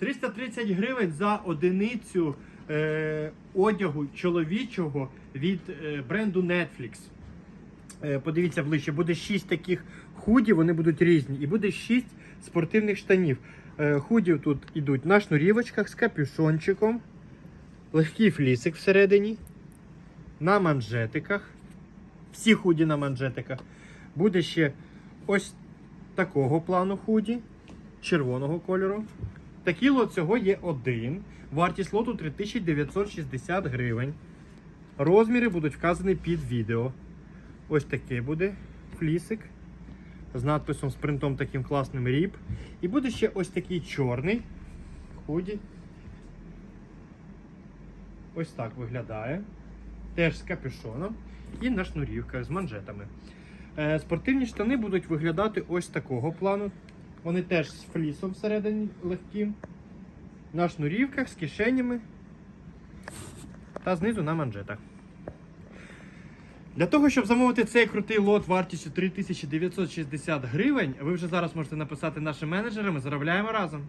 330 гривень за одиницю е, одягу чоловічого від е, бренду Netflix. Е, подивіться ближче, буде 6 таких худі, вони будуть різні. І буде 6 спортивних штанів. Е, худі тут ідуть на шнурівочках з капюшончиком, легкий флісик всередині, на манжетиках. Всі худі на манжетиках. Буде ще ось такого плану худі, червоного кольору. Такий лот цього є один. Вартість лоту 3960 гривень. Розміри будуть вказані під відео. Ось такий буде флісик з надписом з принтом таким класним ріп. І буде ще ось такий чорний худі. Ось так виглядає. Теж з капюшоном і на шнурівках з манжетами. Е, спортивні штани будуть виглядати ось такого плану. Вони теж з флісом всередині легкі. На шнурівках з кишенями та знизу на манжетах. Для того, щоб замовити цей крутий лот вартістю 3960 гривень, ви вже зараз можете написати нашим менеджерам і заробляємо разом.